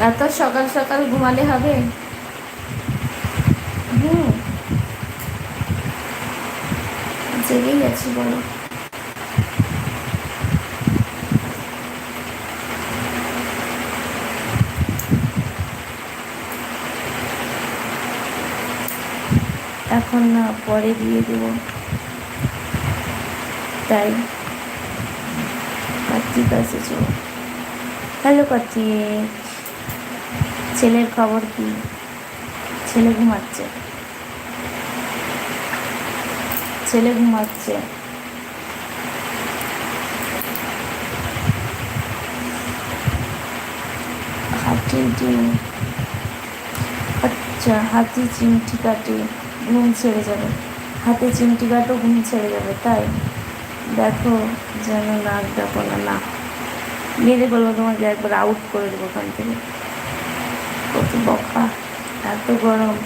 এত সকাল সকাল ঘুমালে হবে? হুম। জেগেই আছি বলো। এখন না, পরে দিয়ে দেব। তাই। কার্তিক এসেছ হ্যালো কার্তিক। ছেলের খবর কি? ছেলে ঘুমাচ্ছে। ছেলে ঘুমাচ্ছে। হাতির ডিম। আচ্ছা হাতি চিমটি কাটে, ঘুম ছেড়ে যাবে। হাতে চিমটি কাটো, ঘুম ছেড়ে যাবে, তাই? দেখো যেন নাক ডাকো না। না মেরে বলব তোমাকে একবার আউট করে দেবো ওখান থেকে। কত বকা এত গরম।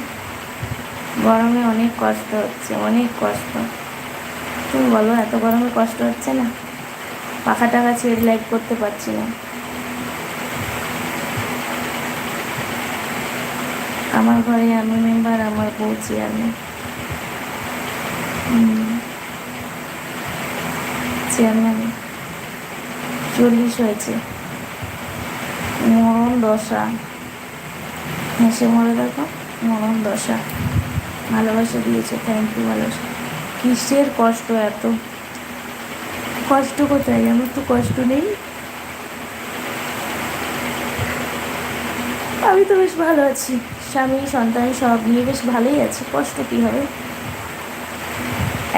গরমে অনেক কষ্ট হচ্ছে, অনেক কষ্ট। তুমি বলো, এত গরমে কষ্ট হচ্ছে না? পাখা টাকা ছেড়ে লাইট করতে পারছি না। আমার ঘরে আমি মেম্বার আমার বউ চেয়ারম্যান চেয়ারম্যান চল্লিশ হয়েছে। মরণ দশা। হেসে মরে দেখো মরণ দশা। ভালোবাসা দিয়েছে থ্যাংক ইউ ভালোবাসা। কিসের কষ্ট এত? কষ্ট কোথায়? আমার তো কষ্ট নেই। আমি তো বেশ ভালো আছি। স্বামী, সন্তান সব নিয়ে বেশ ভালোই আছি। কষ্ট কী হবে?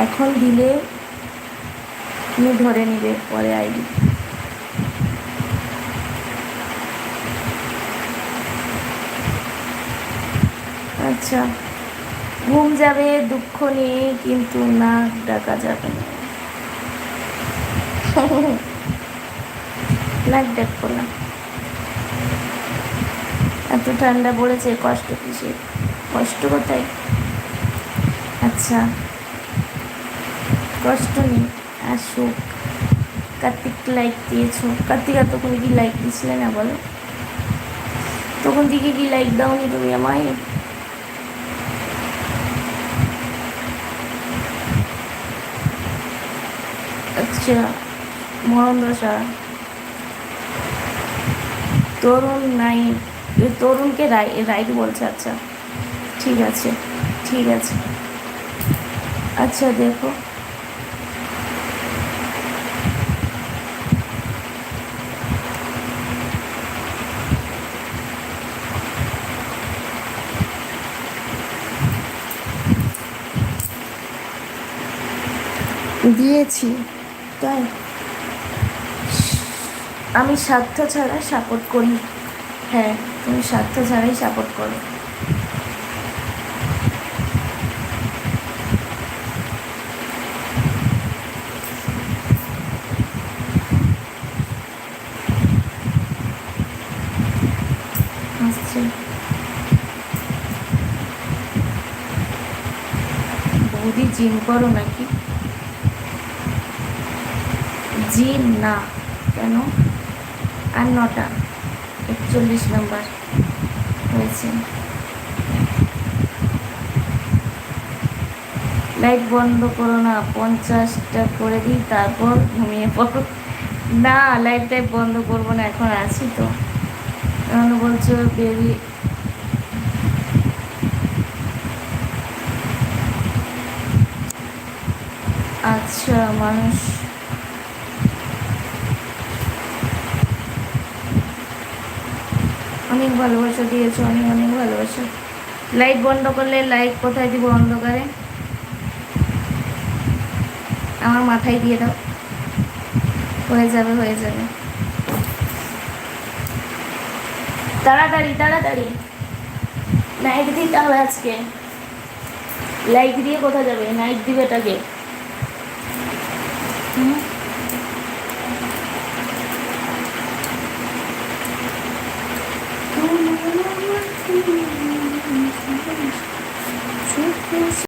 এখন দিলে, তুমি ধরে নিবে, পরে আইডি আচ্ছা। ঘুম যাবে, দুঃখ নেই, কিন্তু নাক ডাকা যাবে না। নাক ডাকবো না। এত ঠান্ডা পড়েছে, কষ্ট কিসে কষ্ট কোথায়? আচ্ছা। কষ্ট নেই আর সুখ কার্তিক লাইক দিয়েছ। কার্তিকা, তখন কি লাইক দিছিলে না বলো? তখন দিকে কি লাইক দাওনি তুমি আমায়? আচ্ছা মরণ দশা তরুণ নাই তরুণকে রাই রাইট বলছে আচ্ছা ঠিক আছে ঠিক আছে। আচ্ছা দেখো। দিয়েছি। তাই? আমি স্বার্থ ছাড়া সাপোর্ট করি। হ্যাঁ তুমি স্বার্থ ছাড়াই সাপোর্ট করো। জিম করো নাকি? জিম না, কেন? আর নটা, একচল্লিশ নাম্বার হয়েছে। লাইট বন্ধ করো না, পঞ্চাশটা করে দিই, তারপর ঘুমিয়ে পড়ো। না, লাইট টাইট বন্ধ করব না, এখন আছি তো। এখন বলছো বেরিয়ে আচ্ছা মানুষ অনেক ভালোবাসা দিয়েছ, অনেক অনেক ভালোবাসা। লাইট বন্ধ করলে লাইট কোথায় দিব অন্ধকারে? আমার মাথায় দিয়ে দাও। হয়ে যাবে হয়ে যাবে। তাড়াতাড়ি তাড়াতাড়ি। নাইট দিতে হবে আজকে। লাইট দিয়ে কোথায় যাবে? নাইট দিবে এটাকে। ちょっと待って。